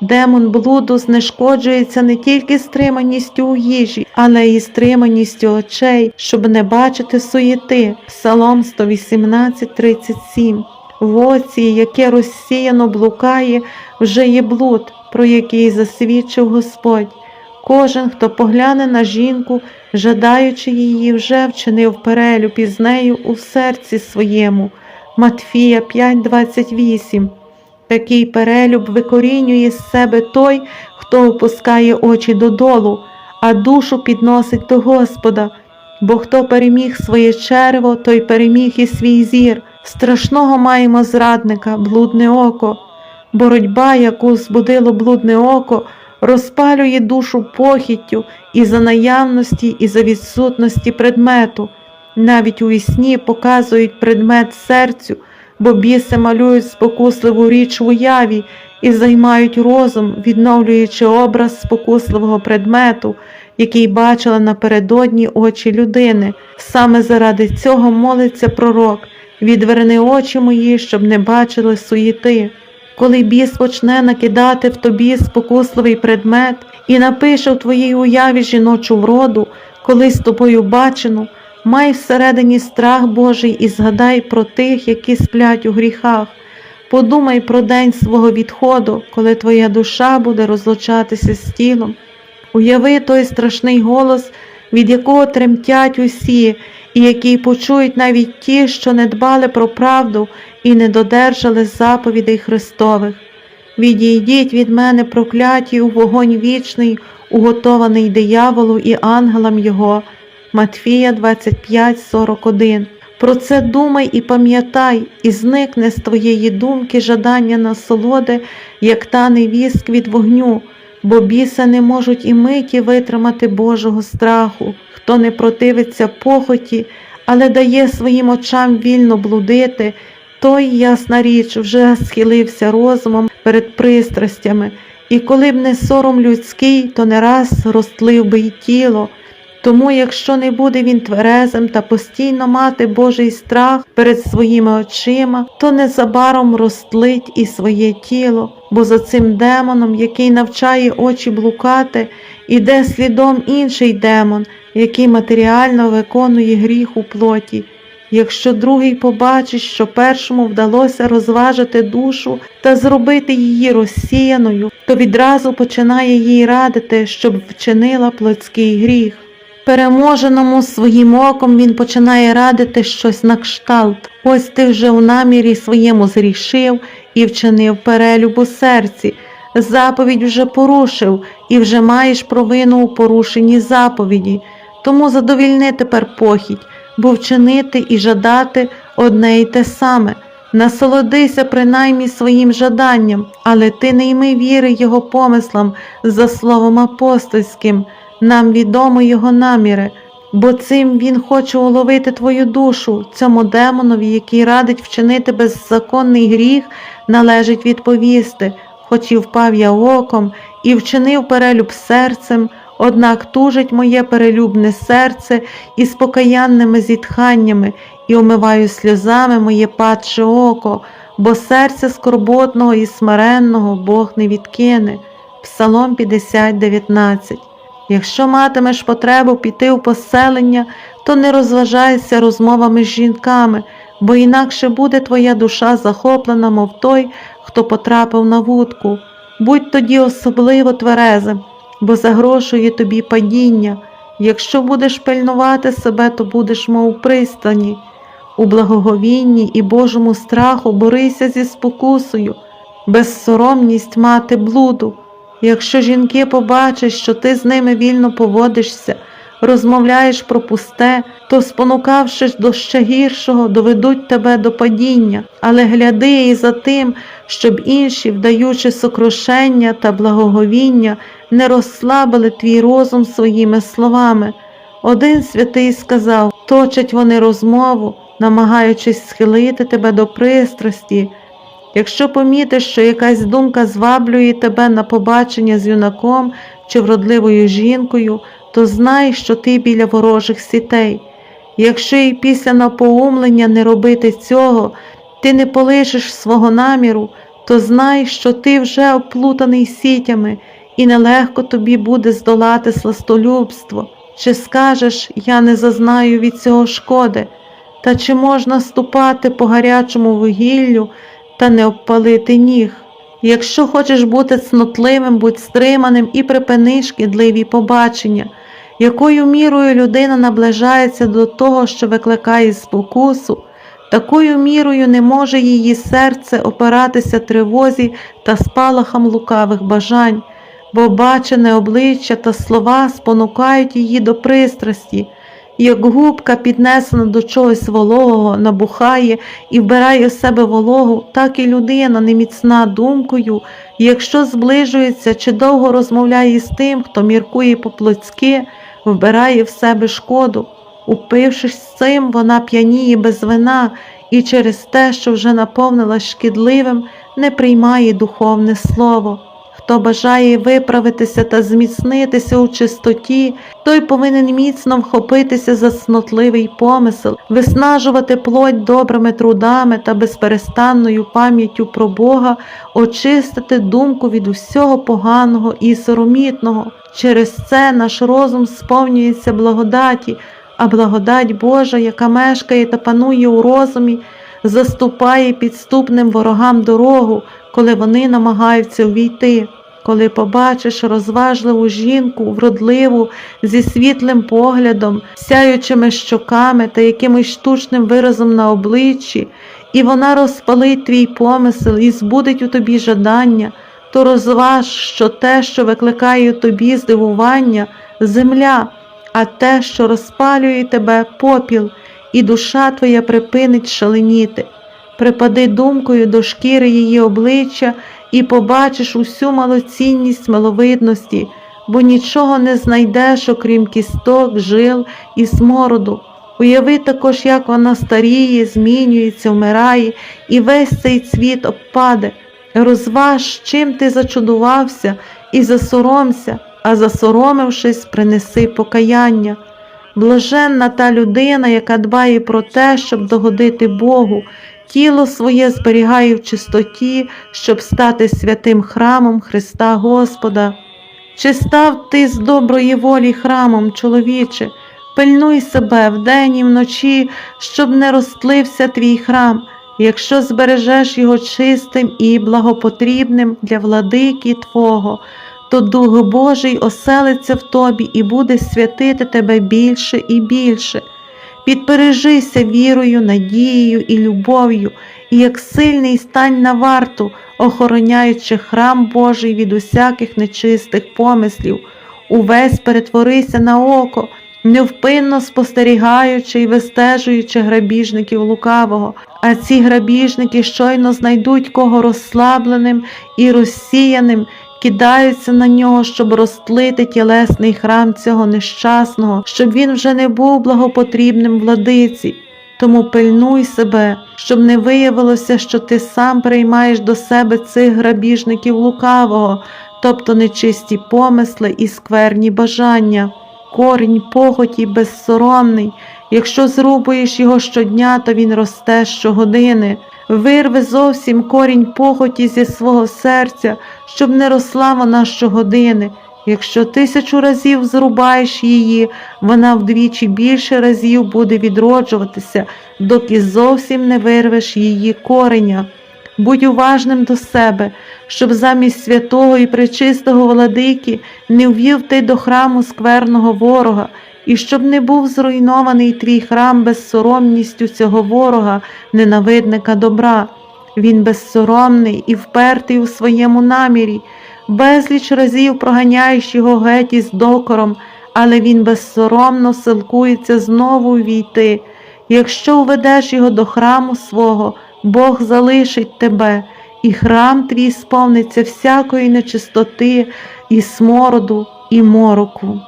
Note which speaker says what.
Speaker 1: Демон блуду знешкоджується не тільки стриманістю у їжі, але й стриманістю очей, щоб не бачити суєти. Псалом 118, 37. В оці, яке розсіяно блукає, вже є блуд, про який засвідчив Господь. Кожен, хто погляне на жінку, жадаючи її, вже вчинив перелюб із нею у серці своєму. Матфія 5:28 Такий перелюб викорінює з себе той, хто опускає очі додолу, а душу підносить до Господа. Бо хто переміг своє черево, той переміг і свій зір. Страшного маємо зрадника, блудне око. Боротьба, яку збудило блудне око, розпалює душу похіттю і за наявності, і за відсутності предмету. Навіть у вісні показують предмет серцю, бо біси малюють спокусливу річ в уяві і займають розум, відновлюючи образ спокусливого предмету, який бачила напередодні очі людини. Саме заради цього молиться пророк. Відверни очі мої, щоб не бачили суєти. Коли біс почне накидати в тобі спокусливий предмет і напише в твоїй уяві жіночу вроду, колись тобою бачену, май всередині страх Божий і згадай про тих, які сплять у гріхах. Подумай про день свого відходу, коли твоя душа буде розлучатися з тілом. Уяви той страшний голос, від якого тремтять усі, і який почують навіть ті, що не дбали про правду і не додержали заповідей Христових. Відійдіть від мене, прокляті у вогонь вічний, уготований дияволу і ангелам його. Матфія 25:41 Про це думай і пам'ятай, і зникне з твоєї думки жадання насолоди, як таний віск від вогню, бо біса не можуть і миті витримати Божого страху, хто не противиться похоті, але дає своїм очам вільно блудити, той, ясна річ, вже схилився розумом перед пристрастями, і коли б не сором людський, то не раз розтлив би й тіло. Тому, якщо не буде він тверезим та постійно мати Божий страх перед своїми очима, то незабаром розтлить і своє тіло, бо за цим демоном, який навчає очі блукати, іде слідом інший демон, який матеріально виконує гріх у плоті. Якщо другий побачить, що першому вдалося розважити душу та зробити її розсіяною, то відразу починає їй радити, щоб вчинила плотський гріх. Переможеному своїм оком він починає радити щось на кшталт. Ось ти вже у намірі своєму зрішив і вчинив перелюб у серці. Заповідь вже порушив і вже маєш провину у порушенні заповіді. Тому задовільни тепер похідь, бо вчинити і жадати одне й те саме. Насолодися принаймні своїм жаданням, але ти не йми віри його помислам за словом апостольським. Нам відомо його наміри, бо цим він хоче уловити твою душу, цьому демонові, який радить вчинити беззаконний гріх, належить відповісти, хоч і впав я оком, і вчинив перелюб серцем, однак тужить моє перелюбне серце із покаянними зітханнями, і омиваю сльозами моє падше око, бо серце скорботного і смиренного Бог не відкине. Псалом 50, 19 Якщо матимеш потребу піти у поселення, то не розважайся розмовами з жінками, бо інакше буде твоя душа захоплена, мов той, хто потрапив на вудку. Будь тоді особливо тверезим, бо загрошує тобі падіння. Якщо будеш пильнувати себе, то будеш, мов пристані. У благоговінні і Божому страху борися зі спокусою, безсоромність мати блуду. Якщо жінки побачать, що ти з ними вільно поводишся, розмовляєш про пусте, то, спонукавши до ще гіршого, доведуть тебе до падіння, але гляди і за тим, щоб інші, вдаючи сокрушення та благоговіння, не розслабили твій розум своїми словами. Один святий сказав точать вони розмову, намагаючись схилити тебе до пристрасті. Якщо помітиш, що якась думка зваблює тебе на побачення з юнаком чи вродливою жінкою, то знай, що ти біля ворожих сітей. Якщо і після напоумлення не робити цього, ти не полишиш свого наміру, то знай, що ти вже оплутаний сітями, і нелегко тобі буде здолати сластолюбство. Чи скажеш, я не зазнаю від цього шкоди, та чи можна ступати по гарячому вугіллю та не обпалити ніг? Якщо хочеш бути цнотливим, будь стриманим і припини шкідливі побачення, якою мірою людина наближається до того, що викликає спокусу, такою мірою не може її серце опиратися тривозі та спалахам лукавих бажань, бо бачене обличчя та слова спонукають її до пристрасті, як губка, піднесена до чогось вологого, набухає і вбирає в себе вологу, так і людина, неміцна думкою, якщо зближується чи довго розмовляє з тим, хто міркує по-плотськи, вбирає в себе шкоду. Упившись цим, вона п'яніє без вина і через те, що вже наповнилась шкідливим, не приймає духовне слово. Хто бажає виправитися та зміцнитися у чистоті, той повинен міцно вхопитися за снотливий помисел, виснажувати плоть добрими трудами та безперестанною пам'яттю про Бога, очистити думку від усього поганого і соромітного. Через це наш розум сповнюється благодаті, а благодать Божа, яка мешкає та панує у розумі, заступає підступним ворогам дорогу, коли вони намагаються увійти. Коли побачиш розважливу жінку, вродливу, зі світлим поглядом, сяючими щоками та якимось штучним виразом на обличчі, і вона розпалить твій помисел і збудить у тобі жадання, то розваж, що те, що викликає у тобі здивування, земля, а те, що розпалює тебе, попіл, і душа твоя припинить шаленіти. Припади думкою до шкіри її обличчя і побачиш усю малоцінність миловидності, бо нічого не знайдеш, окрім кісток, жил і смороду. Уяви також, як вона старіє, змінюється, вмирає, і весь цей цвіт обпаде. Розваж, чим ти зачудувався, і засоромся, а засоромившись, принеси покаяння. Блаженна та людина, яка дбає про те, щоб догодити Богу, тіло своє зберігає в чистоті, щоб стати святим храмом Христа Господа. Чи став ти з доброї волі храмом, чоловіче? Пильнуй себе вдень і вночі, щоб не розтлився твій храм, якщо збережеш його чистим і благопотрібним для владики Твого, то Дух Божий оселиться в тобі і буде святити тебе більше і більше. Підпережися вірою, надією і любов'ю, і як сильний стань на варту, охороняючи храм Божий від усяких нечистих помислів, увесь перетворися на око, невпинно спостерігаючи і вистежуючи грабіжників лукавого, а ці грабіжники щойно знайдуть кого розслабленим і розсіяним, кидаються на нього, щоб розтлити тілесний храм цього нещасного, щоб він вже не був благопотрібним владиці. Тому пильнуй себе, щоб не виявилося, що ти сам приймаєш до себе цих грабіжників лукавого, тобто нечисті помисли і скверні бажання. Корінь похоті безсоромний, якщо зрубуєш його щодня, то він росте щогодини. Вирви зовсім корінь похоті зі свого серця, щоб не росла вона щогодини. Якщо тисячу разів зрубаєш її, вона вдвічі більше разів буде відроджуватися, доки зовсім не вирвеш її кореня. Будь уважним до себе, щоб замість святого і пречистого владики не ввів ти до храму скверного ворога, і щоб не був зруйнований твій храм безсоромністю цього ворога, ненавидника добра. Він безсоромний і впертий у своєму намірі, безліч разів проганяєш його геть із докором, але він безсоромно силкується знову війти. Якщо уведеш його до храму свого, Бог залишить тебе, і храм твій сповниться всякої нечистоти, і смороду, і мороку.